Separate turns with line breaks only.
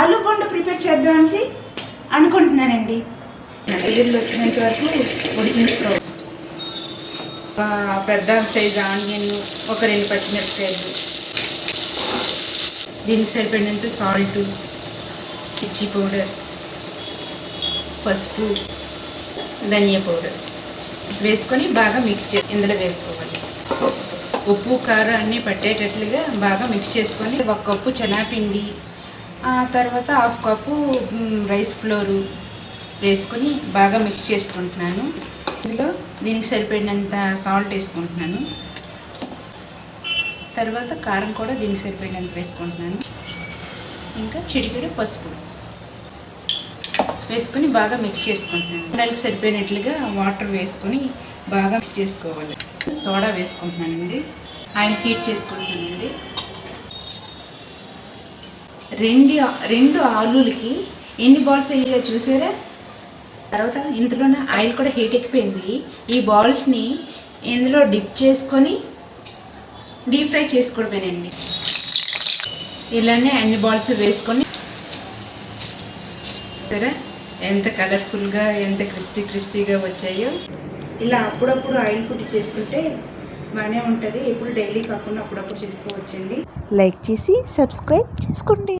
ఆలు పండు ప్రిపేర్ చేద్దామని అనుకుంటున్నానండి. ఎదురు వచ్చినంత వరకు ఉడికించుకోవాలి
ఒక పెద్ద సైజ్ ఆనియన్ ఒక రెండు పచ్చిమిరపకాయలు. దీనికి సరిపడినంత సాల్ట్ పిచ్చి పౌడర్ పసుపు ధనియా పౌడర్ వేసుకొని బాగా మిక్స్ చే ఇందులో వేసుకోవాలి. ఉప్పు కారం అన్నీ పట్టేటట్లుగా బాగా మిక్స్ చేసుకొని ఒక కప్పు చెనాపిండి ఆ తర్వాత హాఫ్ కప్పు రైస్ ఫ్లోరు వేసుకొని బాగా మిక్స్ చేసుకుంటున్నాను. ఇందులో దీనికి సరిపడినంత సాల్ట్ వేసుకుంటున్నాను. తర్వాత కారం కూడా దీనికి సరిపడినంత వేసుకుంటున్నాను. ఇంకా చిటికెడు పసుపు వేసుకొని బాగా మిక్స్ చేసుకుంటున్నాను. ఉండలకు సరిపోయినట్లుగా వాటర్ వేసుకొని బాగా మిక్స్ చేసుకోవాలి. సోడా వేసుకుంటున్నానండి. ఆయిల్ హీట్ చేసుకుంటున్నానండి. రెండు రెండు ఆలులకి ఎన్ని బాల్స్ అయ్యాయో చూసారా? తర్వాత ఇందులోనే ఆయిల్ కూడా హీట్ ఎక్కిపోయింది. ఈ బాల్స్ని ఇందులో డిప్ చేసుకొని డీప్ ఫ్రై చేసుకోవడమేనండి. ఇలానే అన్ని బాల్స్ వేసుకొని సరే ఎంత కలర్ఫుల్గా ఎంత క్రిస్పీ క్రిస్పీగా వచ్చాయో.
ఇలా అప్పుడప్పుడు ఆయిల్ ఫుడ్ చేసుకుంటే బాగానే ఉంటుంది. ఎప్పుడు డైలీ కాకుండా అప్పుడప్పుడు చేసుకోవచ్చండి.
లైక్ చేసి సబ్స్క్రైబ్ చేసుకోండి.